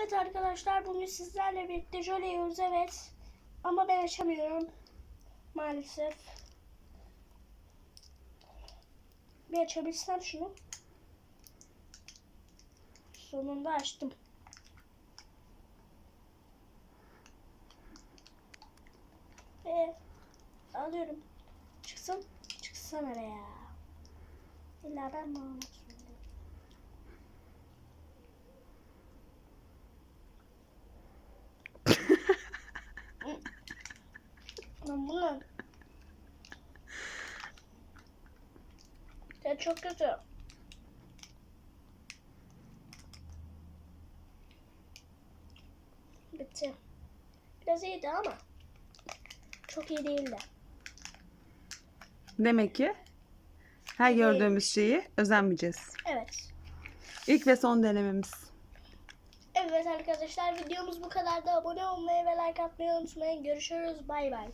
Evet arkadaşlar bugün sizlerle birlikte jöle yiyoruz evet. Ama ben açamıyorum. Maalesef. Bir açabilsem şunu. Sonunda açtım. Ve alıyorum. Çıksın. Çıksana be ya. İlla ben mi zorundayım? Lan bu ne? Ya çok kötü. Bitti. Biraz iyiydi ama çok iyi değildi. Demek ki her gördüğümüz şeyi özenmeyeceğiz. Evet. İlk ve son denememiz. Evet arkadaşlar videomuz bu kadar da abone olmayı ve like atmayı unutmayın. Görüşürüz. Bay bay.